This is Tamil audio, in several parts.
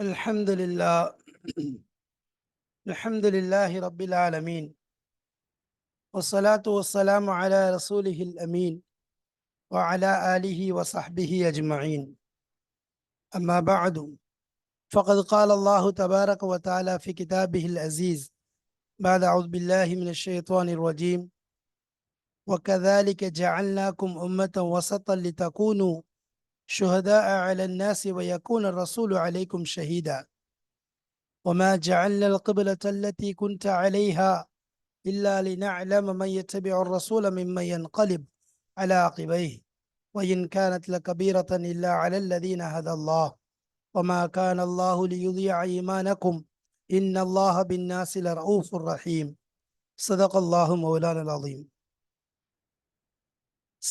الحمد لله. الحمد لله رب العالمين. والصلاة والسلام على رسوله الأمين وعلى آله وصحبه أجمعين. أما بعد فقد قال الله تبارك وتعالى في كتابه العزيز بعد أعوذ بالله من الشيطان الرجيم وكذلك جعلناكم أمة وسطا لتكونوا شهداء على الناس ويكون الرسول عليكم شهيدا وما جعلنا القبلة التي كنت عليها إلا لنعلم من يتبع الرسول ممن ينقلب على عقبيه وإن كانت لكبيرة إلا على الذين هدى الله وما كان الله ليضيع إيمانكم إن الله بالناس لرؤوف رحيم صدق الله مولانا العظيم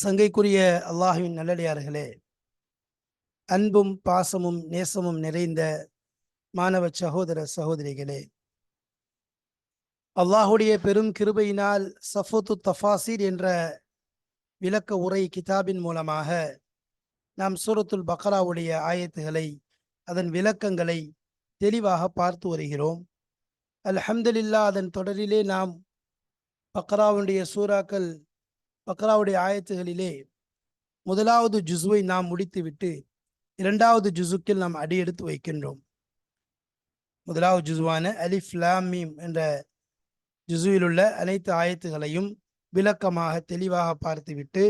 சங்கைக்குரிய அல்லாஹுவின் நல்லடியார்களே அன்பும் பாசமும் நேசமும் நிறைந்த மாணவ சகோதர சகோதரிகளே அல்லாஹுடைய பெரும் கிருபையினால் சஃபோத்து தஃபாசிர் என்ற விளக்க உரை கிதாபின் மூலமாக நாம் சூரத்துல் பக்ராவுடைய ஆயத்துகளை அதன் விளக்கங்களை தெளிவாக பார்த்து வருகிறோம். அல்ஹம்துலில்லா அதன் தொடரிலே நாம் பக்ராவுடைய சூறாக்கள் பக்ராவுடைய ஆயத்துகளிலே முதலாவது ஜுஸ்வை நாம் முடித்துவிட்டு இரண்டாவது ஜுசுக்கில் நாம் அடி எடுத்து வைக்கின்றோம். முதலாவது ஜுசுவான அலிஃப் லாமீம் என்ற ஜுசுவில் உள்ள அனைத்து ஆயத்துகளையும் விளக்கமாக தெளிவாக பார்த்துவிட்டு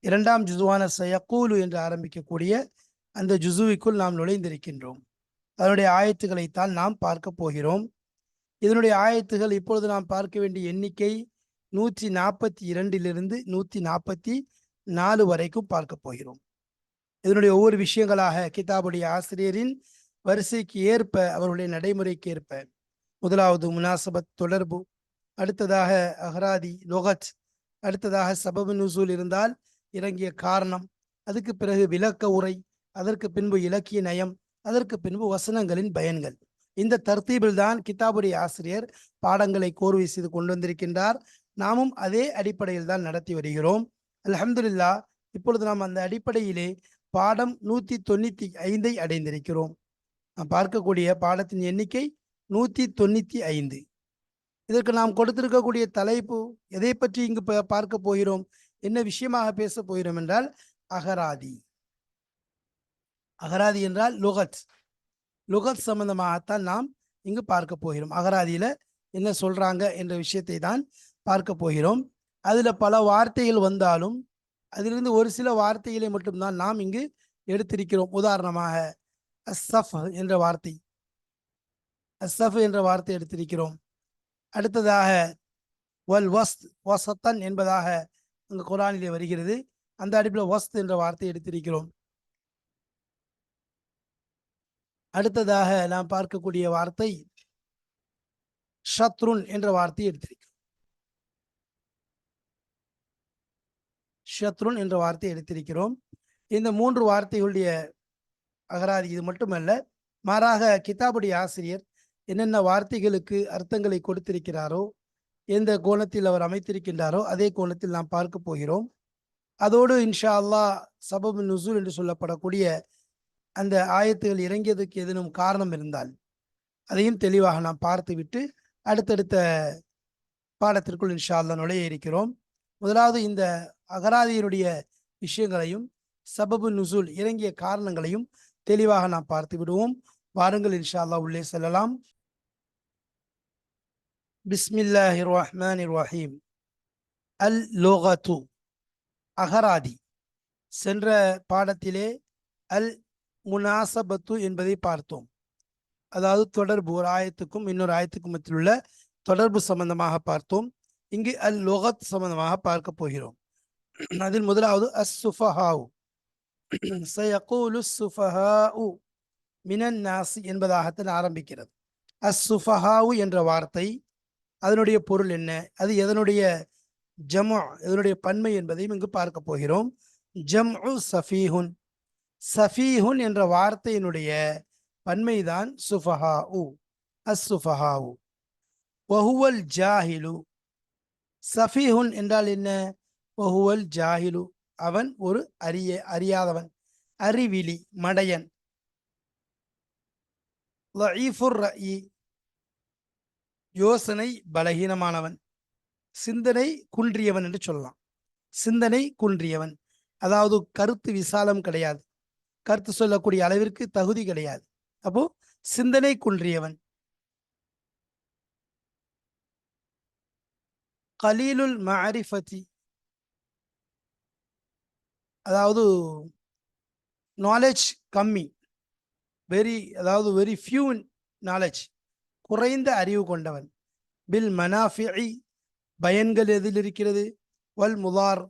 இரண்டாம் ஜுசுவான சயக்கூலு என்று ஆரம்பிக்கக்கூடிய அந்த ஜுசுவிக்குள் நாம் நுழைந்திருக்கின்றோம். அதனுடைய ஆயத்துக்களைத்தான் நாம் பார்க்க போகிறோம். இதனுடைய ஆயத்துகள் இப்பொழுது நாம் பார்க்க வேண்டிய எண்ணிக்கை நூற்றி நாற்பத்தி இரண்டிலிருந்து நூற்றி நாற்பத்தி நாலு வரைக்கும் பார்க்க போகிறோம். இதனுடைய ஒவ்வொரு விஷயங்களாக கிதாபுடைய ஆசிரியரின் வரிசைக்கு ஏற்ப அவருடைய நடைமுறைக்கு ஏற்ப. முதலாவது முனாசபத் தொடர்பு அடுத்ததாக அஹ்ராதி லொகத் அடுத்ததாக சபபு நுசூல் இருந்தால் இறங்கிய காரணம் அதுக்கு பிறகு விளக்க உரை அதற்கு பின்பு இலக்கிய நயம் அதற்கு பின்பு வசனங்களின் பயன்கள். இந்த தர்த்தீபில் தான் கிதாபுடைய ஆசிரியர் பாடங்களை கோர்வை செய்து கொண்டு வந்திருக்கின்றார். நாமும் அதே அடிப்படையில் தான் நடத்தி வருகிறோம். அலமதுல்லா இப்பொழுது நாம் அந்த அடிப்படையிலே பாடம் நூத்தி தொண்ணூத்தி ஐந்தை அடைந்திருக்கிறோம். நாம் பார்க்கக்கூடிய பாடத்தின் எண்ணிக்கை நூத்தி தொண்ணூத்தி ஐந்து. இதற்கு நாம் கொடுத்திருக்கக்கூடிய தலைப்பு எதை பற்றி இங்கு பார்க்க போகிறோம்? என்ன விஷயமாக பேச போகிறோம் என்றால் அகராதி. அகராதி என்றால் லுகத். லுகத் சம்பந்தமாகத்தான் நாம் இங்கு பார்க்க போகிறோம். அகராதியில என்ன சொல்றாங்க என்ற விஷயத்தை தான் பார்க்க போகிறோம். அதுல பல வார்த்தைகள் வந்தாலும் அதிலிருந்து ஒரு சில வார்த்தைகளை மட்டும்தான் நாம் இங்கு எடுத்திருக்கிறோம். உதாரணமாக அஸ்ஸஃப் என்ற வார்த்தை. அஸ்ஸஃப் என்ற வார்த்தை எடுத்திருக்கிறோம். அடுத்ததாக வல் வஸ்த் வசத்தன் என்பதாக அங்கு குரானிலே வருகிறது. அந்த அடிப்பில் வஸ்த் என்ற வார்த்தை எடுத்திருக்கிறோம். அடுத்ததாக நாம் பார்க்கக்கூடிய வார்த்தை ஷத்ருன் என்ற வார்த்தை எடுத்திருக்கிறோம். ஷத்ருன் என்ற வார்த்தை எடுத்திருக்கிறோம். இந்த மூன்று வார்த்தைகளுடைய அகராதி இது மட்டுமல்ல மாறாக கிதாபுடைய ஆசிரியர் என்னென்ன வார்த்தைகளுக்கு அர்த்தங்களை கொடுத்திருக்கிறாரோ எந்த கோணத்தில் அவர் அமைத்திருக்கின்றாரோ அதே கோணத்தில் நாம் பார்க்க போகிறோம். அதோடு இன்ஷா அல்லா சபபு நுசூல் என்று சொல்லப்படக்கூடிய அந்த ஆயத்துகள் இறங்கியதுக்கு எதனும் காரணம் இருந்தால் அதையும் தெளிவாக நாம் பார்த்துவிட்டு அடுத்தடுத்த பாடத்திற்குள் இன்ஷா அல்லா நுழைய இருக்கிறோம். முதலாவது இந்த அகராதியினுடைய விஷயங்களையும் சபபு நுசூல் இறங்கிய காரணங்களையும் தெளிவாக நாம் பார்த்து விடுவோம். வாருங்கள் இன்ஷா அல்லா உள்ளே செல்லலாம். பிஸ்மில்லாஹி ரஹ்மான் ரஹீம் அல் லோகத்து அகராதி. சென்ற பாடத்திலே அல் முனாசபத்து என்பதை பார்த்தோம். அதாவது தொடர்பு ஒரு ஆயத்துக்கும் இன்னொரு ஆயத்துக்கும் மத்தியில் உள்ள தொடர்பு சம்பந்தமாக பார்த்தோம். இங்கு அல் லோகத் சம்பந்தமாக பார்க்க போகிறோம். அதில் முதலாவது அஸ் சுஃபஹாவு சயகூலு சுஃபஹாவு மினன் நாசி என்பதாகத்தான் ஆரம்பிக்கிறது அஸ் சுஃபஹாவு என்ற வார்த்தை அதனுடைய பொருள் என்ன அது எதனுடைய ஜமு எதனுடைய பன்மை என்பதையும் இங்கு பார்க்க போகிறோம் ஜம் சஃபீஹுன் சஃபீஹுன் என்ற வார்த்தையினுடைய பன்மைதான் சுஃபஹா உ அஸ் சுஃபஹாவு வஹுவல் ஜாஹிலு சஃபீஹுன் என்றால் என்ன ஒஹுவல் ஜாஹிலு. அவன் ஒரு அரிய அறியாதவன். அறிவிலி மடையன். யோசனை பலகீனமானவன். சிந்தனை குன்றியவன் என்று சொல்லலாம். சிந்தனை குன்றியவன். அதாவது கருத்து விசாலம் கிடையாது. கருத்து சொல்லக்கூடிய அளவிற்கு தகுதி கிடையாது. அப்போ சிந்தனை குன்றியவன். கலீலுல் மஅரிஃபதி அதாவது நாலேஜ் கம்மி. வெரி அதாவது வெரி ஃபியூ நாலேஜ் குறைந்த அறிவு கொண்டவன். பில் மனாஃபிஇ பயன்கள் எதில் இருக்கிறது? வல் முதார்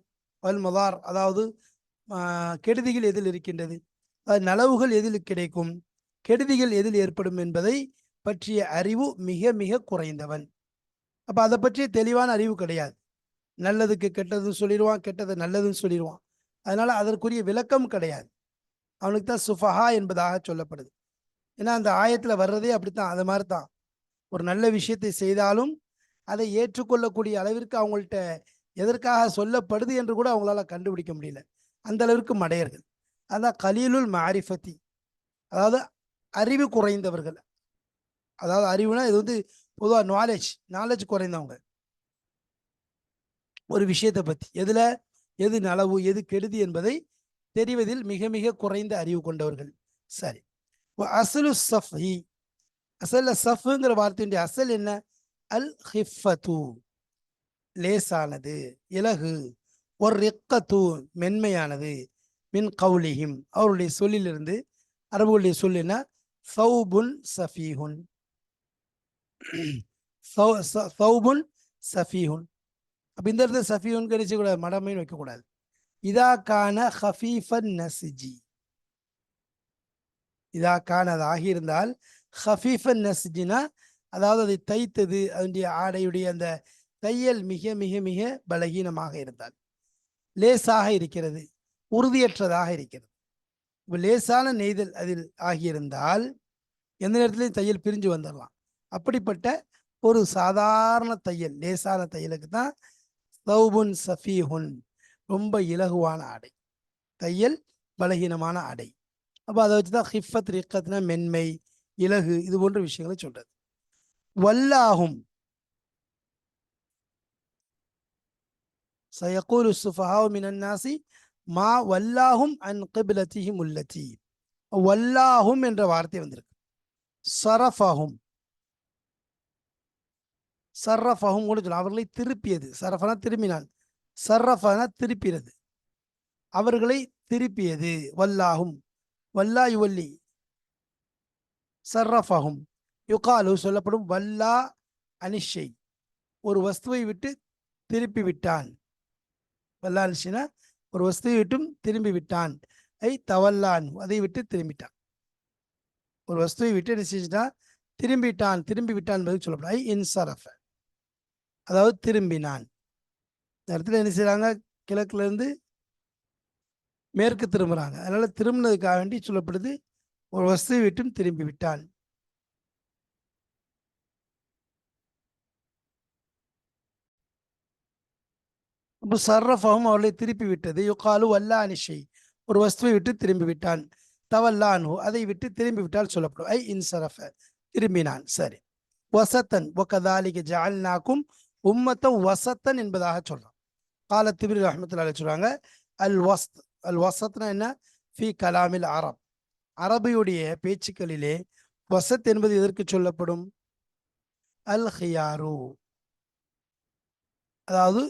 வல் முதார் அதாவது கெடுதிகள் எதில் இருக்கின்றது? அது நலவுகள் எதில் கிடைக்கும்? கெடுதிகள் எதில் ஏற்படும் என்பதை பற்றிய அறிவு மிக மிக குறைந்தவன். அப்போ அதை பற்றிய தெளிவான அறிவு கிடையாது. நல்லதுக்கு கெட்டதுன்னு சொல்லிடுவான் கெட்டது நல்லதுன்னு சொல்லிடுவான். அதனால் அதற்குரிய விளக்கம் கிடையாது. அவனுக்கு தான் சுஃபஹா என்பதாக சொல்லப்படுது. ஏன்னா அந்த ஆயத்தில் வர்றதே அப்படித்தான் அது மாதிரி தான் ஒரு நல்ல விஷயத்தை செய்தாலும் அதை ஏற்றுக்கொள்ளக்கூடிய அளவிற்கு அவங்கள்ட்ட எதற்காக சொல்லப்படுது என்று கூட அவங்களால கண்டுபிடிக்க முடியல. அந்த அளவிற்கு மடையர்கள். அதான் கலீலுல் மாரிஃபத்தி. அதாவது அறிவு குறைந்தவர்கள். அதாவது அறிவுனா இது வந்து பொதுவாக நாலேஜ் நாலேஜ் குறைந்தவங்க. ஒரு விஷயத்தை பத்தி. எதுல? எது நலவு எது கெடுதி என்பதை தெரிவதில் மிக மிக குறைந்த அறிவு கொண்டவர்கள். சரி. அசலு சஃபி. அசல்ல சஃப்ங்கிற வார்த்தையுடைய அசல் என்ன? அல் ஹிஃபத்து லேசானது இலகு. ஒரு ரிக்கத்து மென்மையானது. மின் கவுலிஹிம். அவருடைய சொல்லிலிருந்து அரபுகளுடைய சொல் என்ன? சௌபுன் சஃபீஹுன். சௌ- ச- சௌபுன் சஃபீஹுன். அப்ப இந்த இடத்துல சஃபியூன் கழிச்சு கூட மடமைன்னு வைக்கக்கூடாது இதா கான ஹஃபீஃபன் நசிஜி இதா கான அது ஆகியிருந்தால் ஹஃபீஃபன் நசிஜினா அதாவது அதை தைத்தது அதனுடைய ஆடையுடைய அந்த தையல் மிக மிக மிக பலகீனமாக இருந்தால். லேசாக இருக்கிறது உறுதியற்றதாக இருக்கிறது. இப்போ லேசான நெய்தல் அதில் ஆகியிருந்தால் எந்த நேரத்துலையும் தையல் பிரிஞ்சு வந்துடலாம் அப்படிப்பட்ட ஒரு சாதாரண தையல் லேசான தையலுக்கு தான் சௌபுன் சஃபீஹுன். ரொம்ப இலகுவான ஆடை. தையல் பலகீனமான ஆடை. அப்போ அதை வச்சு தான் ஹிஃபத் ரிக்கத்னா மென்மை இலகு இது போன்ற விஷயங்களை சொல்றது. வல்லாகும் சயக்கூல் சுஃபஹாவு மினன்னாசி மா வல்லாகும் அன் கிபிலத்திஹி முல்லத்தி. வல்லாகும் என்ற வார்த்தை வந்திருக்கு. சரஃபாகும் சர்ரஃபஹும் கூட சொல்லலாம் அவர்களை திருப்பியது. சரஃபனா திரும்பினான். சர்ரஃபனா திருப்பியது அவர்களை திருப்பியது. வல்லாஹும். வல்லா யுவல்லி. சர்ரஃபஹும். யுகாலு சொல்லப்படும் வல்லா அனிஷை. ஒரு வஸ்துவை விட்டு திருப்பி விட்டான் வல்லா அனிஷினா ஒரு வஸ்துவை விட்டும் திரும்பி விட்டான் ஐ தவல்லான். அதை விட்டு திரும்பிட்டான். ஒரு வஸ்துவை விட்டு என்ன செஞ்சுட்டா திரும்பிட்டான். திரும்பி விட்டான் என்பது சொல்லப்படும். ஐ இன்சரஃப. அதாவது திரும்பினான். இந்த இடத்துல என்ன செய்றாங்க? கிழக்குல இருந்து மேற்கு திரும்புறாங்க. அதனால திரும்பினதுக்காக வேண்டி சொல்லப்படுது ஒரு வசதி விட்டும் திரும்பி விட்டான் அப்போ சர்ரஃபஹும் அவர்களை திருப்பி விட்டது. யுகாலு வல்லா அனிஷை ஒரு வஸ்துவை விட்டு திரும்பி விட்டான். தவல்லானு அதை விட்டு திரும்பி விட்டால் சொல்லப்படும். ஐ இன்சரஃப திரும்பினான். சரி. வசத்தன். ஒக்கதாலிக ஜால்னாக்கும் உம்மத்தம் வசத்தன் என்பதாக சொல்றான் கால திபிரி ரஹமத்துல சொல்றாங்க அல் வஸ்த் அல் வசத்னா என்ன? ஃபி கலாமில் அரப். அரபியுடைய பேச்சுக்களிலே வசத் என்பது எதற்கு சொல்லப்படும்? அல் ஹியாரு. அதாவது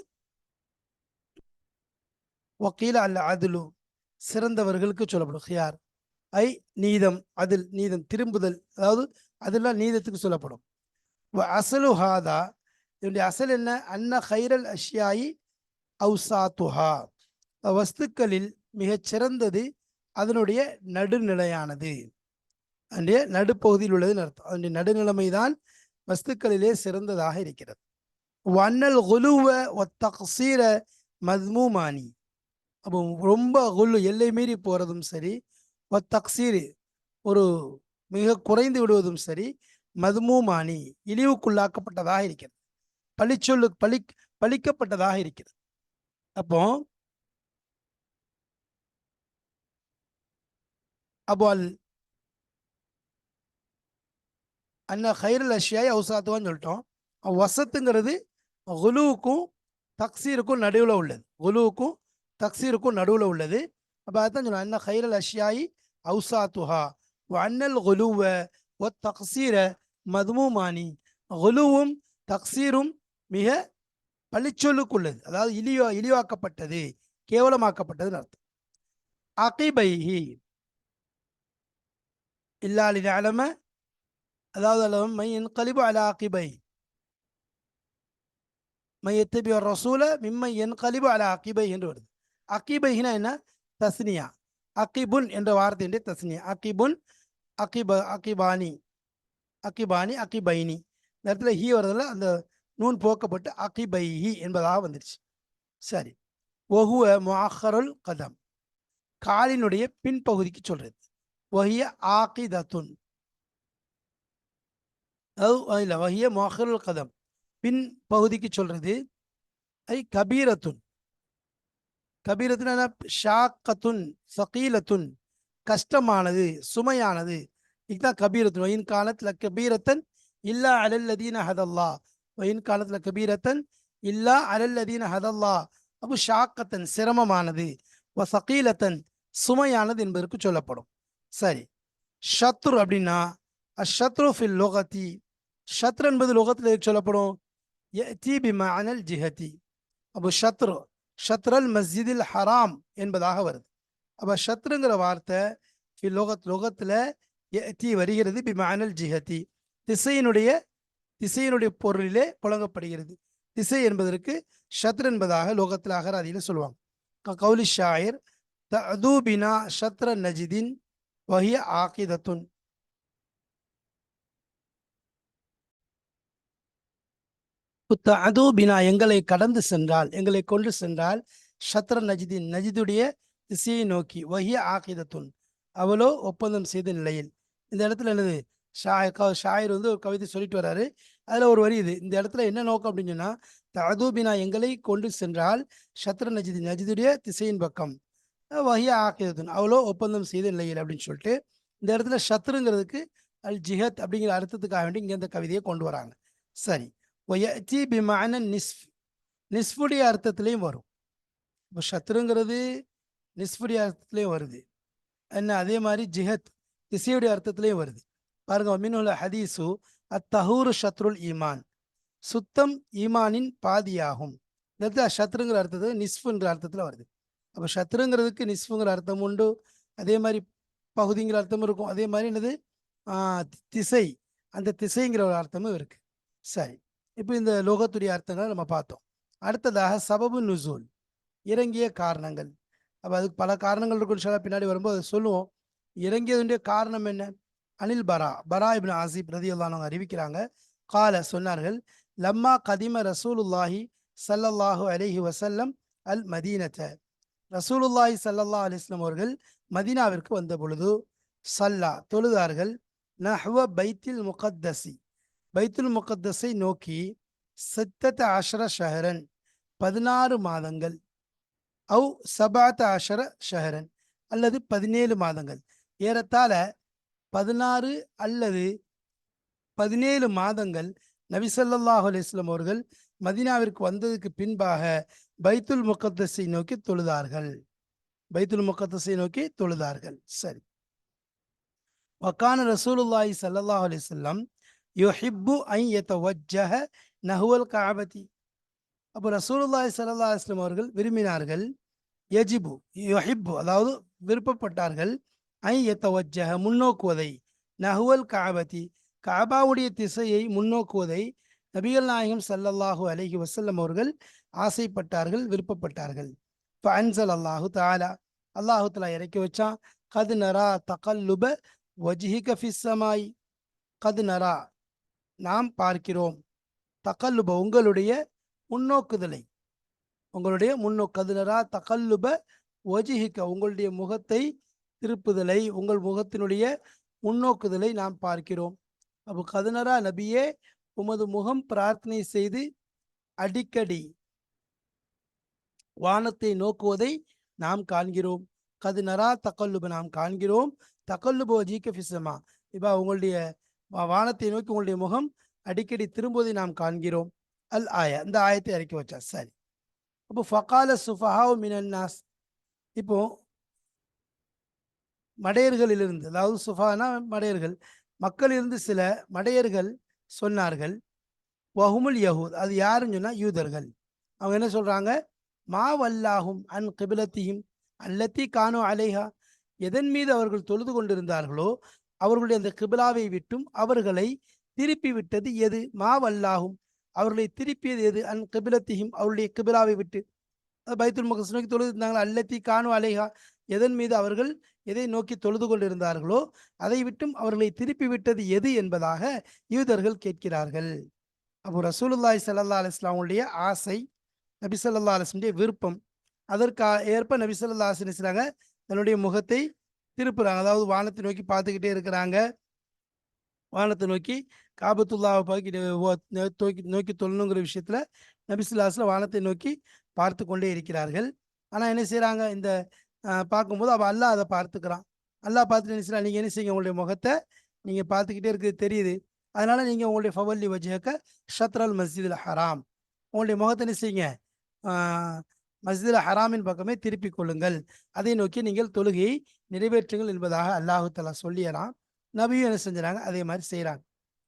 வக்கீல அல் அதுலு சிறந்தவர்களுக்கு சொல்லப்படும். ஹியார். ஐ நீதம் அதில் நீதம் திரும்புதல் அதாவது அதெல்லாம் நீதத்துக்கு சொல்லப்படும். வ அசலு ஹாதா இதனுடைய அசல் என்ன? அன்ன ஹைரல் அஷ்யாயி அவுசாத்துஹா. வஸ்துக்களில் மிகச்சிறந்தது அதனுடைய நடுநிலையானது. அதனுடைய நடுப்பகுதியில் உள்ளதுன்னு அர்த்தம். அதனுடைய நடுநிலைமை தான் வஸ்துக்களிலே சிறந்ததாக இருக்கிறது. வண்ணல் குலுவ ஒத்தகசீர மத்மூமானி. அப்போ ரொம்ப குல்லு எல்லை மீறி போகிறதும் சரி ஒத்தக்சீர் ஒரு மிக குறைந்து விடுவதும் சரி மதுமூமானி இழிவுக்குள்ளாக்கப்பட்டதாக இருக்கிறது. பழிச்சொல்லு பழி பழிக்கப்பட்டதாக இருக்கிறது. அப்போ அப்போ அல் அன்ன ஹைரல் அஷ்யாய் அவுசாத்துவான்னு சொல்லிட்டோம். வசத்துங்கிறது குலுவுக்கும் தக்சீருக்கும் நடுவில் உள்ளது. குலுவுக்கும் தக்சீருக்கும் நடுவில் உள்ளது. அப்போ அதான் சொல்லுவோம் அன்ன ஹைரல் அஷ்யாயி அவுசாத்துஹா. அண்ணல் குலுவ ஒ தக்சீர மதுமுமானி. குலுவும் தக்சீரும் மிக பழிச்சொல்லுக்குள்ளது. அதாவது இழிவா இழிவாக்கப்பட்டது கேவலமாக்கப்பட்டதுன்னு அர்த்தம். அகிபைஹி. இல்லாலி அலம அதாவது அலம் மையின் கலிபு அல அகிபை. மையத்தபி ரசூல மிம்மை என் கலிபு அல அகிபை என்று வருது. அகிபைனா என்ன? தஸ்னியா. அகிபுன் என்ற வார்த்தையுடைய தஸ்னியா. அகிபுன் அகிப அகிபானி. அகிபானி அகிபைனி. இந்த இடத்துல ஹீ வருதுல அந்த நூன் போக்கப்பட்டு அகிபைஹி என்பதாக வந்துருச்சு. சரி. ஒஹுவ முஅஹருல் கதம். காலினுடைய பின்பகுதிக்கு சொல்றது. ஒஹிய ஆகிதத்துன். அது இல்லை வஹிய முஅஹருல் கதம். பின் பகுதிக்கு சொல்றது ஐ கபீரத்துன். கபீரத்துன் ஷாக்கத்துன் சகீலத்துன். கஷ்டமானது சுமையானது. இதுதான் கபீரத்துன். வயின் காலத்தில் கபீரத்தன் இல்லா அலல்லதீன ஹதல்லா. வயின் காலத்தில் கபீரத்தன் இல்லா அலல்லதீன ஹதல்லா. அபு ஷாக்கத்தன் சிரமமானது வ சகீலத்தன் சுமையானது என்பதற்கு சொல்லப்படும். சரி ஷத்ரு அப்படின்னா அஷத்ரு ஃபில் லோகத்தி. ஷத்ரு என்பது லோகத்தில் எதுக்கு சொல்லப்படும்? யதி பிமஅனல் ஜிஹதி. அப்போ ஷத்ரு ஷத்ரல் மஸ்ஜிதில் ஹராம் என்பதாக வருது. அப்போ ஷத்ருங்கிற வார்த்தை லோகத் லோகத்தில் தீ வருகிறது பிமஅனல் ஜிஹதி. திசையினுடைய திசையினுடைய பொருளிலே புழங்கப்படுகிறது. திசை என்பதற்கு ஷத்ர் என்பதாக லோகத்தில் அகராதியில் சொல்லுவாங்க. கௌலி ஷாயிர் தது ஷத்ர நஜிதின் வஹிய ஆகிதத்துன். தது பினா எங்களை கடந்து சென்றால் எங்களை கொண்டு சென்றால் ஷத்ர நஜிதின் நஜிதுடைய திசையை நோக்கி வஹிய ஆகிதத்துன். அவளோ ஒப்பந்தம் செய்த நிலையில். இந்த இடத்துல என்னது? ஷா ஷாயர் வந்து ஒரு கவிதை சொல்லிட்டு வர்றாரு. அதில் ஒரு வரி இது. இந்த இடத்துல என்ன நோக்கம் அப்படின்னு சொன்னால் ததூபினா எங்களை கொண்டு சென்றால் ஷத்ர நஜிதி நஜிதுடைய திசையின் பக்கம். அஹ் வஹிய ஆக்கியதுன் அவ்வளோ ஒப்பந்தம் செய்த நிலையில் அப்படின்னு சொல்லிட்டு இந்த இடத்துல ஷத்ருங்கிறதுக்கு அல் ஜிஹத் அப்படிங்கிற அர்த்தத்துக்காக வேண்டி இங்கே இந்த கவிதையை கொண்டு வராங்க. சரி. ஒயத்தி பிமான நிஸ்ஃப். நிஸ்ஃபுடைய அர்த்தத்துலேயும் வரும். இப்போ ஷத்ருங்கிறது நிஸ்ஃபுடைய அர்த்தத்துலேயும் வருது. என்ன அதே மாதிரி ஜிஹத் திசையுடைய அர்த்தத்துலேயும் வருது. பாருங்க மின்னுள்ள ஹதீஸு அத்தஹூரு ஷத்ருல் ஈமான். சுத்தம் ஈமானின் பாதியாகும். இந்த ஷத்ருங்கிற அர்த்தத்து நிஸ்ஃபுங்கிற அர்த்தத்தில் வருது. அப்போ ஷத்ருங்கிறதுக்கு நிஸ்ஃபுங்கிற அர்த்தம் உண்டு. அதே மாதிரி பகுதிங்கிற அர்த்தமும் இருக்கும். அதே மாதிரி என்னது? திசை. அந்த திசைங்கிற ஒரு அர்த்தமும் இருக்குது சரி. இப்போ இந்த லோகத்துடைய அர்த்தங்களை நம்ம பார்த்தோம். அடுத்ததாக சபபு நுசூல். இறங்கிய காரணங்கள். அப்போ அதுக்கு பல காரணங்கள் இருக்கும் சொல்ல பின்னாடி வரும்போது அதை சொல்லுவோம். இறங்கியதுடைய காரணம் என்ன? அனில் பரா பரா இப்னு ஆசிப் ரதி அவங்க அறிவிக்கிறாங்க. கால சொன்னார்கள் லம்மா கதிம ரசூலுல்லாஹி சல்லல்லாஹு அலைஹி வசல்லம் அல் மதீனத. ரசூலுல்லாஹி சல்லல்லா அலிஸ்லம் அவர்கள் மதீனாவிற்கு வந்த பொழுது சல்லா தொழுதார்கள். நஹ்வ பைத்தில் முகத்தசி பைத்துல் முகத்தஸை நோக்கி சித்தத்த அஷர ஷஹரன் பதினாறு மாதங்கள். அவு சபாத்த அஷர ஷஹரன் அல்லது பதினேழு மாதங்கள். ஏறத்தாழ பதினாறு அல்லது பதினேழு மாதங்கள் நபிசல்லாஹ் அலிஸ்லம் அவர்கள் மதீனாவிற்கு வந்ததுக்கு பின்பாக பைத்துல் முகத்தஸை நோக்கி தொழுதார்கள். பைத்துல் முகத்தஸை நோக்கி தொழுதார்கள். சரி. வக்கான ரசூலுல்லாஹி சல்லாஹ் அலைஹி யுஹிப்பு அன் யதவஜ்ஜஹ நஹுவல் கஅபதி. அப்போ ரசூலுல்லாஹி சல்லா அலிஸ்லம் அவர்கள் விரும்பினார்கள் யஜிபு யொஹிப்பு அதாவது விருப்பப்பட்டார்கள் ஐ முன்னோக்குவதை நஹுவல் காபதி காபாவுடைய திசையை முன்னோக்குவதை நபிகள் நாயகம் சல்லல்லாஹூ அலஹி வசல்லம் அவர்கள் ஆசைப்பட்டார்கள் விருப்பப்பட்டார்கள் அன்சல் அல்லாஹு தாலா அல்லாஹு தஆலா இறக்கி வச்சான் கது நரா தகல்லுப வஜ்ஹிக ஃபிஸ்ஸமாய் கது நரா நாம் பார்க்கிறோம். தகல்லுப உங்களுடைய முன்னோக்குதலை. உங்களுடைய முன்னோக்கு கது நரா தகல்லுப வஜ்ஹிக உங்களுடைய முகத்தை திருப்புதலை உங்கள் முகத்தினுடைய முன்னோக்குதலை நாம் பார்க்கிறோம். அப்போ கதுனரா நபியே உமது முகம் பிரார்த்தனை செய்து அடிக்கடி வானத்தை நோக்குவதை நாம் காண்கிறோம். கதுனரா தக்கல்லுப நாம் காண்கிறோம். தக்கல்லுபோ ஜீக்க ஃபிசமா இப்போ உங்களுடைய வானத்தை நோக்கி உங்களுடைய முகம் அடிக்கடி திரும்புவதை நாம் காண்கிறோம். அல் ஆயா. இந்த ஆயத்தை இறக்கி வச்சா சரி. அப்போ ஃபகால சுஃபஹாவு மினன்னாஸ் இப்போ மடையர்களிலிருந்து அதாவது சுஃபானா மடையர்கள் மக்களிலிருந்து சில மடையர்கள் சொன்னார்கள் வஹுமுல் யஹூத் அது யாருன்னு சொன்னால் யூதர்கள். அவங்க என்ன சொல்கிறாங்க மாவல்லாஹும் அன் கிபிலத்தியும் அல்லத்தி கானோ அலைஹா எதன் மீது அவர்கள் தொழுது கொண்டிருந்தார்களோ அவர்களுடைய அந்த கிபிலாவை விட்டும் அவர்களை திருப்பி விட்டது எது? மாவல்லாஹும் அவர்களை திருப்பியது எது? அன் கிபிலத்தியும் அவருடைய கிபிலாவை விட்டு. பைத்துல் முகஸ் நோக்கி தொழுது இருந்தாங்களா? அல்லத்தி கானோ அலைஹா எதன் மீது அவர்கள் எதை நோக்கி தொழுது கொண்டிருந்தார்களோ அதை விட்டும் அவர்களை திருப்பி விட்டது எது என்பதாக யூதர்கள் கேட்கிறார்கள். அப்போ ரசூலுல்லாய் சல்லா அலிஸ்லாமுடைய ஆசை நபி சொல்லா அலைஹி விருப்பம் அதற்கு ஏற்ப நபி சொல்லா அலைஹி தன்னுடைய முகத்தை திருப்புறாங்க. அதாவது வானத்தை நோக்கி பார்த்துக்கிட்டே இருக்கிறாங்க. வானத்தை நோக்கி காபத்துல்லாவை பார்க்க நோக்கி நோக்கி தொழணுங்கிற விஷயத்துல நபிசுல்லாஸ்ல வானத்தை நோக்கி பார்த்து கொண்டே இருக்கிறார்கள். ஆனால் என்ன செய்கிறாங்க இந்த பார்க்கும்போது அவள் அல்லாஹ் அதை பார்த்துக்கிறான். அல்லாஹ் பார்த்துட்டு என்ன நீங்கள் என்ன செய்யுங்க? உங்களுடைய முகத்தை நீங்கள் பார்த்துக்கிட்டே இருக்குது தெரியுது. அதனால நீங்கள் உங்களுடைய ஃபவல்லி வஜஹக்க ஷத்ரல் மஸ்ஜிதில் ஹராம். உங்களுடைய முகத்தை என்ன செய்யுங்க? மஸ்ஜிதில் ஹராமின் பக்கமே திருப்பி கொள்ளுங்கள். அதை நோக்கி நீங்கள் தொழுகையை நிறைவேற்றுங்கள் என்பதாக அல்லாஹு தலா சொல்லியறான். நபியும் என்ன செஞ்சுறாங்க? அதே மாதிரி செய்கிறாங்க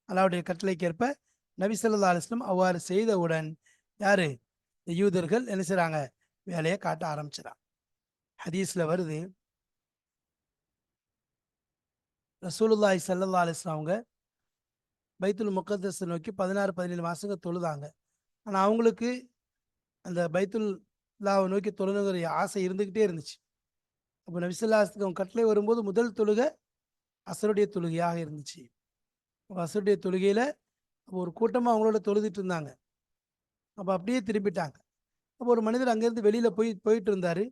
அல்லாவுடைய கட்டளைக்கேற்ப நபி ஸல்லல்லாஹு அலுவலம் அவ்வாறு செய்தவுடன் யாரு? யூதர்கள் என்ன செய்கிறாங்க வேலையை காட்ட ஆரம்பிச்சிடாங்க ஹதீஸ்ல வருது. ரசூலுல்லாய் சல்லா அலிஸ்லாம் அவங்க பைத்துல் முக்கத்தஸை நோக்கி பதினாறு பதினேழு மாதங்க தொழுதாங்க. ஆனால் அவங்களுக்கு அந்த பைத்துல் லாவை நோக்கி தொழுணுங்கிற ஆசை இருந்துக்கிட்டே இருந்துச்சு. அப்போ நபிசல்லாஸ்துக்கு அவங்க கட்டளை வரும்போது முதல் தொழுகை அசருடைய தொழுகையாக இருந்துச்சு. அப்போ அசருடைய தொழுகையில் ஒரு கூட்டமாக அவங்களோட தொழுதுட்டு இருந்தாங்க. அப்போ அப்படியே திரும்பிட்டாங்க. அப்போ ஒரு மனிதர் அங்கேருந்து வெளியில் போய் போயிட்டு இருந்தார்.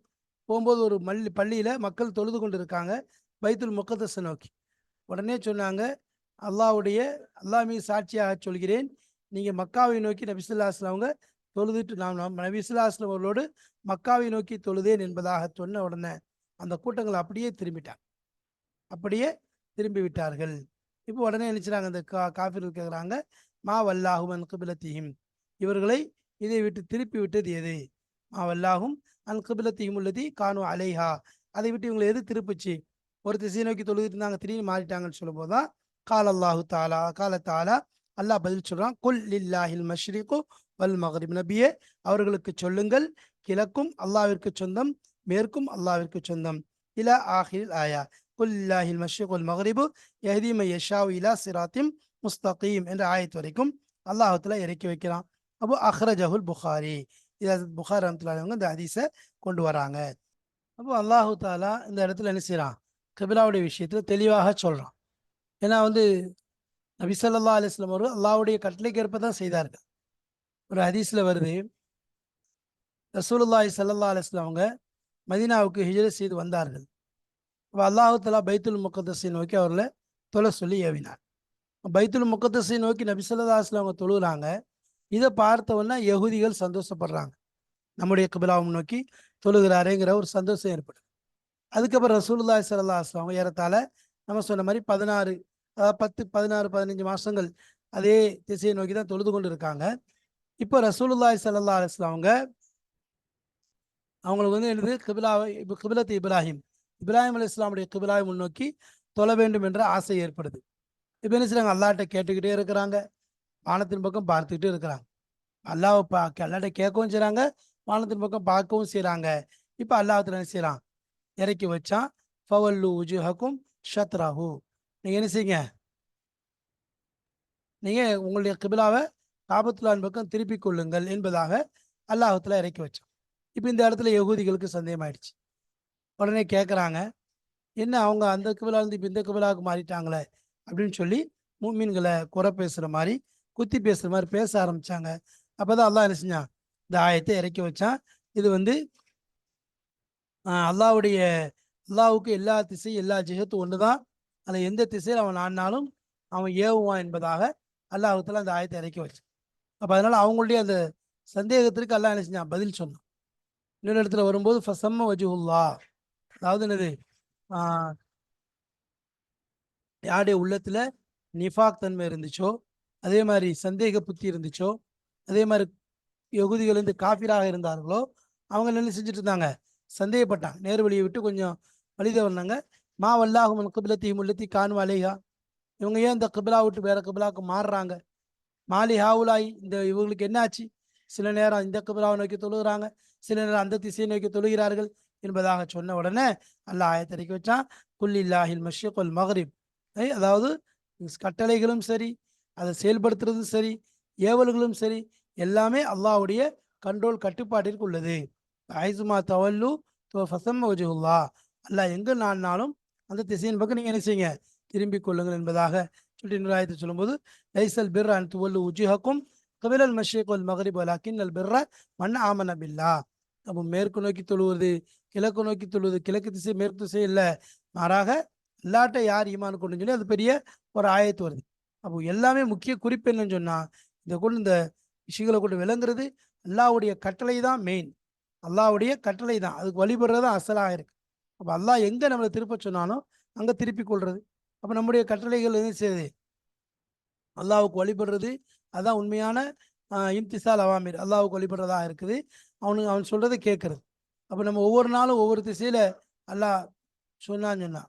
போகும்போது ஒரு மல்லி பள்ளியில் மக்கள் தொழுது கொண்டு இருக்காங்க பைத்துல் முக்கத்தஸை நோக்கி. உடனே சொன்னாங்க அல்லாஹ்வுடைய அல்லா மீது சாட்சியாக சொல்கிறேன். நீங்கள் மக்காவை நோக்கி நபிசுல்லாஸ்ல அவங்க தொழுதுட்டு நான் நம் அவர்களோடு மக்காவை நோக்கி தொழுதேன் என்பதாக சொன்ன உடனே அந்த கூட்டங்கள் அப்படியே திரும்பிட்டாங்க. அப்படியே திரும்பி விட்டார்கள். இப்போ உடனே நினைச்சாங்க அந்த கா காஃபிர்கள் கேட்குறாங்க மா வல்லாஹுமன் அன் இவர்களை இதை விட்டு திருப்பி விட்டது எது? மா வல்லாஹும் அன் கிபிலத்திஹிம் உள்ளதி கானு அலைஹா. அதை விட்டு இவங்களை எது திருப்பிச்சு? ஒரு திசை நோக்கி தொழுதுட்டு இருந்தாங்க திடீர்னு மாறிட்டாங்கன்னு சொல்லும் போதுதான் கால் அல்லாஹு தாலா கால தாலா அல்லாஹ் பதில் சொல்றான் குல் லில்லாஹில் மஷ்ரிகு வல் மகரிப். நபியே அவர்களுக்கு சொல்லுங்கள் கிழக்கும் அல்லாவிற்கு சொந்தம் மேற்கும் அல்லாவிற்கு சொந்தம். இல ஆஹில் ஆயா. குல் இல்லாஹில் மஷ்ரிக் வல் மகரிபு யஹ்தி யஷாவு இலா சிராத்திம் முஸ்தகீம் என்ற ஆயத்து வரைக்கும் அல்லாஹத்துல இறக்கி வைக்கிறான். அப்போ அஹ்ரஜஹுல் புகாரி. இது புகார் ரஹ்மத்துல்லாஹி இந்த ஹதீஸை கொண்டு வராங்க. அப்போ அல்லாஹு தாலா இந்த இடத்துல என்ன செய்கிறான் கபிலாவுடைய விஷயத்தில் தெளிவாக சொல்கிறான் ஏன்னா வந்து நபி ஸல்லல்லாஹு அலைஹி அவர்கள் அல்லாவுடைய கட்டளைக்கேற்ப தான் செய்தார்கள். ஒரு ஹதீஸில் வருது ரசூலுல்லாஹி சல்லா அலிஸ்லாம் அவங்க மதீனாவுக்கு ஹிஜ்ரத் செய்து வந்தார்கள். அப்போ அல்லாஹு தலா பைத்துல் முக்கத்தஸை நோக்கி அவர்களை தொலை சொல்லி ஏவினார். பைத்துல் முக்கத்தஸை நோக்கி நபி ஸல்லல்லாஹு அலைஹி அவங்க தொழுகிறாங்க. இதை பார்த்தவொன்னே யகுதிகள் சந்தோஷப்படுறாங்க. நம்முடைய கபிலாவை நோக்கி தொழுகிறாரேங்கிற ஒரு சந்தோஷம் ஏற்படுது. அதுக்கப்புறம் ரசூல்லா சல்லா அஸ்லாம் ஏறத்தால நம்ம சொன்ன மாதிரி பதினாறு அதாவது பத்து பதினாறு பதினஞ்சு மாசங்கள் அதே திசையை நோக்கி தான் தொழுது கொண்டு இருக்காங்க இப்போ ரசூலுல்லாய் சல்லா அலைஹி அவங்க அவங்களுக்கு வந்து என்னது? கிபிலாவை இப்போ கிபிலத்து இப்ராஹிம். இப்ராஹிம் அலி இஸ்லாமுடைய கிபிலாவை முன்னோக்கி தொழ வேண்டும் என்ற ஆசை ஏற்படுது. இப்போ என்ன செய்றாங்க? அல்லாட்ட கேட்டுக்கிட்டே இருக்கிறாங்க. வானத்தின் பக்கம் பார்த்துக்கிட்டே இருக்கிறாங்க. அல்லாவை பா அல்லாட்ட கேட்கவும் செய்கிறாங்க வானத்தின் பக்கம் பார்க்கவும் செய்கிறாங்க இப்போ அல்லாஹத்தில் என்ன செய்கிறான் இறக்கி வச்சான். ஃபவல்லு உஜுஹக்கும் ஷத்ராஹு. நீங்கள் என்ன செய்யுங்க? நீங்கள் உங்களுடைய கிபிலாவை காபத்துலான் பக்கம் திருப்பிக் கொள்ளுங்கள் என்பதாக அல்லாஹத்தில் இறக்கி வச்சான். இப்போ இந்த இடத்துல யகுதிகளுக்கு சந்தேகமாயிடுச்சு. உடனே கேட்குறாங்க என்ன அவங்க அந்த கிபிலா இப்போ இந்த கிபிலாவுக்கு மாறிட்டாங்களே? அப்படின்னு சொல்லி மூமீன்களை குறை பேசுகிற மாதிரி குத்தி பேசுகிற மாதிரி பேச ஆரம்பிச்சாங்க. அப்பதான் அல்லாஹ் என்ன செஞ்சான்? இந்த ஆயத்தை இறக்கி வச்சான். இது வந்து அல்லாவுடைய அல்லாஹ்வுடைய எல்லா திசையும் எல்லா ஜெகத்தும் ஒன்று தான் அதில் எந்த திசையில் அவன் ஆடினாலும் அவன் ஏவுவான் என்பதாக அல்லாஹத்துல அந்த ஆயத்தை இறக்கி வச்சான். அப்போ அதனால அவங்களுடைய அந்த சந்தேகத்திற்கு அல்லாஹ் என்ன செஞ்சான்? பதில் சொன்னான். இன்னொரு இடத்துல வரும்போது ஃபசம்ம வஜுல்லா அதாவது என்னது? ஆஹ் யாருடைய உள்ளத்துல நிஃபாக் தன்மை இருந்துச்சோ அதே மாதிரி சந்தேக புத்தி இருந்துச்சோ அதே மாதிரி யகுதிகள் வந்து காஃபிராக இருந்தார்களோ அவங்க என்ன செஞ்சுட்டு இருந்தாங்க? சந்தேகப்பட்டாங்க. நேர் வழியை விட்டு கொஞ்சம் வழித வந்தாங்க மா வல்லாகும் கிபிலத்தி முல்லத்தி கான் வாலேகா இவங்க ஏன் இந்த கிபிலா விட்டு வேற கிபிலாவுக்கு மாறுறாங்க? மாலி ஹாவுலாய் இந்த இவங்களுக்கு என்னாச்சு சில நேரம் இந்த கிபிலாவை நோக்கி தொழுகிறாங்க. சில நேரம் அந்த திசையை நோக்கி தொழுகிறார்கள் என்பதாக சொன்ன உடனே அல்ல ஆயத்தறிக்கி வச்சான். குல்லில்லாஹில் மஷ்யகுல் மஹரிப். அதாவது கட்டளைகளும் சரி அதை செயல்படுத்துறதும் சரி ஏவல்களும் சரி எல்லாமே அல்லாஹ்வுடைய கண்ட்ரோல் கட்டுப்பாட்டிற்கு உள்ளது. ஐசுமா தவல்லு ஃபசம் வஜுல்லா அல்லாஹ் எங்கே நாடினாலும் அந்த திசையின் பக்கம் நீங்கள் என்ன செய்யுங்க? திரும்பிக் கொள்ளுங்கள் என்பதாக சொல்லி நிராயத்தை சொல்லும்போது லைசல் பிர் அன் துவல்லு உஜிஹக்கும் கபிலல் மஷேக் வல் மகரிப் வலாக்கின் அல் பிர்ர மண் ஆமன பில்லா அப்போ மேற்கு நோக்கி தொழுவது கிழக்கு நோக்கி தொழுவது கிழக்கு திசை மேற்கு திசை இல்லை. மாறாக அல்லாட்ட யார் ஈமான் கொண்டு சொல்லி அது பெரிய ஒரு ஆயத்து வருது. அப்போ எல்லாமே முக்கிய குறிப்பு என்னன்னு சொன்னால் இந்த கொண்டு இந்த விஷயங்களை கொண்டு விளங்குறது அல்லாஹ்வுடைய கட்டளை தான் மெயின் அல்லாவுடைய கட்டளை தான் அதுக்கு வழிபடுறது தான் அசலாக இருக்கு. அப்போ அல்லாஹ் எங்கே நம்மளை திருப்ப சொன்னாலும் அங்கே திருப்பி கொள்வது அப்போ நம்முடைய கட்டளைகள் என்ன செய்யுது? அல்லாவுக்கு வழிபடுறது. அதுதான் உண்மையான இம்திசால் அவாமீர். அல்லாவுக்கு வழிபடுறதா இருக்குது. அவனுக்கு அவன் சொல்கிறத கேட்கறது. அப்போ நம்ம ஒவ்வொரு நாளும் ஒவ்வொரு திசையில் அல்லாஹ் சொன்னான்னு சொன்னான்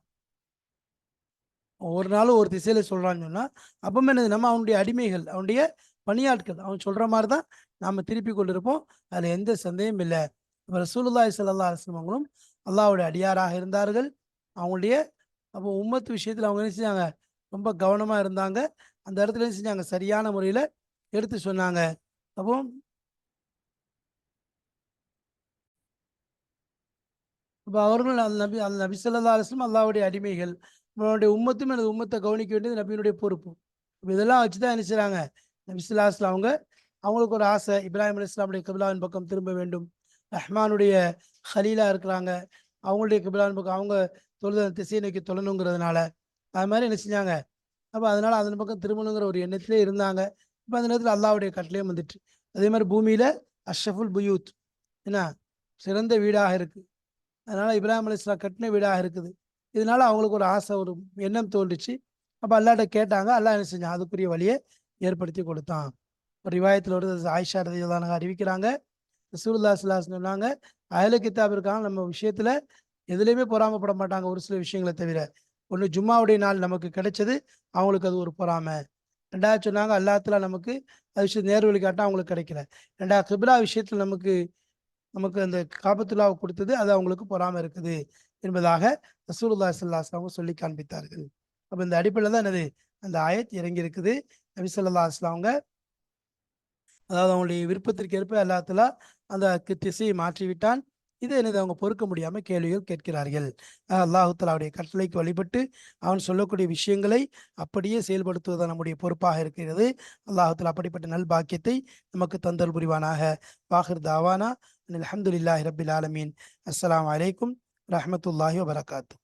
ஒரு நாளும் ஒரு திசையில சொல்றான்னு சொன்னால் அப்பமே என்னது? நம்ம அவனுடைய அடிமைகள் அவனுடைய பணியாட்கள் அவன் சொல்ற மாதிரி தான் நாம திருப்பி கொண்டிருப்போம். அதுல எந்த சந்தேகம் இல்லை. இப்போ ரசூலுல்லாய் சல்லா அலைஹி அல்லாவுடைய அவங்களும் அல்லாஹ்வுடைய அடியாராக இருந்தார்கள். அவங்களுடைய அப்போ உம்மத்து விஷயத்துல அவங்க என்ன செஞ்சாங்க? ரொம்ப கவனமா இருந்தாங்க. அந்த இடத்துல என்ன செஞ்சாங்க? சரியான முறையில எடுத்து சொன்னாங்க. அப்போ இப்போ அவர்கள் அந்த நபி அந்த நபி சொல்லா அலைஹி அல்லாவுடைய அடிமைகள் நம்மளுடைய உம்மத்தும் எனது உம்மத்தை கவனிக்க வேண்டியது நபியினுடைய பொறுப்பு. இதெல்லாம் வச்சு தான் என்ன செய்கிறாங்க நபி அவங்க அவங்களுக்கு ஒரு ஆசை இப்ராஹிம் அலி இஸ்லாமுடைய கபிலாவின் பக்கம் திரும்ப வேண்டும். ரஹ்மானுடைய ஹலீலா இருக்கிறாங்க. அவங்களுடைய கபிலாவின் பக்கம் அவங்க தொழுத திசையை நோக்கி தொழணுங்கிறதுனால. அது மாதிரி என்ன செஞ்சாங்க? அப்போ அதனால அதன் பக்கம் திரும்பணுங்கிற ஒரு எண்ணத்திலே இருந்தாங்க. இப்போ அந்த நேரத்தில் அல்லாஹ்வுடைய கட்டளையும் வந்துட்டு. அதே மாதிரி பூமியில அஷ்ரஃபுல் புயூத் என்ன? சிறந்த வீடாக இருக்கு. அதனால இப்ராஹிம் அலி இஸ்லாம் கட்டின வீடாக இருக்குது. இதனால அவங்களுக்கு ஒரு ஆசை ஒரு எண்ணம் தோன்றுச்சு. அப்போ அல்லாட்ட கேட்டாங்க. அல்லாஹ் என்ன செஞ்சான்? அதுக்குரிய வழியை ஏற்படுத்தி கொடுத்தான். ஒரு ரிவாயத்தில் ஒரு ஆயிஷா ரதியல்லாஹு அறிவிக்கிறாங்க. சூருல்லா சுல்லா சொன்னாங்க அயல கித்தாப் இருக்காங்க நம்ம விஷயத்துல எதுலேயுமே பொறாமப்பட மாட்டாங்க ஒரு சில விஷயங்களை தவிர. ஒன்று ஜும்மாவுடைய நாள் நமக்கு கிடைச்சது அவங்களுக்கு அது ஒரு பொறாமை. ரெண்டாவது சொன்னாங்க அல்லாத்துல நமக்கு அது விஷயம் நேர் காட்டால் அவங்களுக்கு கிடைக்கல. ரெண்டாவது கிபிலா விஷயத்தில் நமக்கு நமக்கு அந்த காபத்துலாவை கொடுத்தது அது அவங்களுக்கு பொறாமை இருக்குது. என்பதாக ரசூலுல்லா ஸல்லல்லாஹு சொல்லி காண்பித்தார்கள். அப்போ இந்த அடிப்படையில் தான் என்னது? அந்த ஆயத் இறங்கி இருக்குது நபி ஸல்லல்லாஹு அதாவது அவங்களுடைய விருப்பத்திற்கு ஏற்ப எல்லாத்துல அந்த திசையை மாற்றி விட்டான் இதை எனது அவங்க பொறுக்க முடியாம கேள்விகள் கேட்கிறார்கள். அல்லாஹுத்தலாவுடைய கட்டளைக்கு வழிபட்டு அவன் சொல்லக்கூடிய விஷயங்களை அப்படியே செயல்படுத்துவது நம்முடைய பொறுப்பாக இருக்கிறது. அல்லாஹு அப்படிப்பட்ட நல் பாக்கியத்தை நமக்கு தந்தல் புரிவானாக. பாகர் தாவானா அல்ஹம்துலில்லாஹி ரபில் ஆலமீன். அஸ்ஸலாமு رحمة الله وبركاته.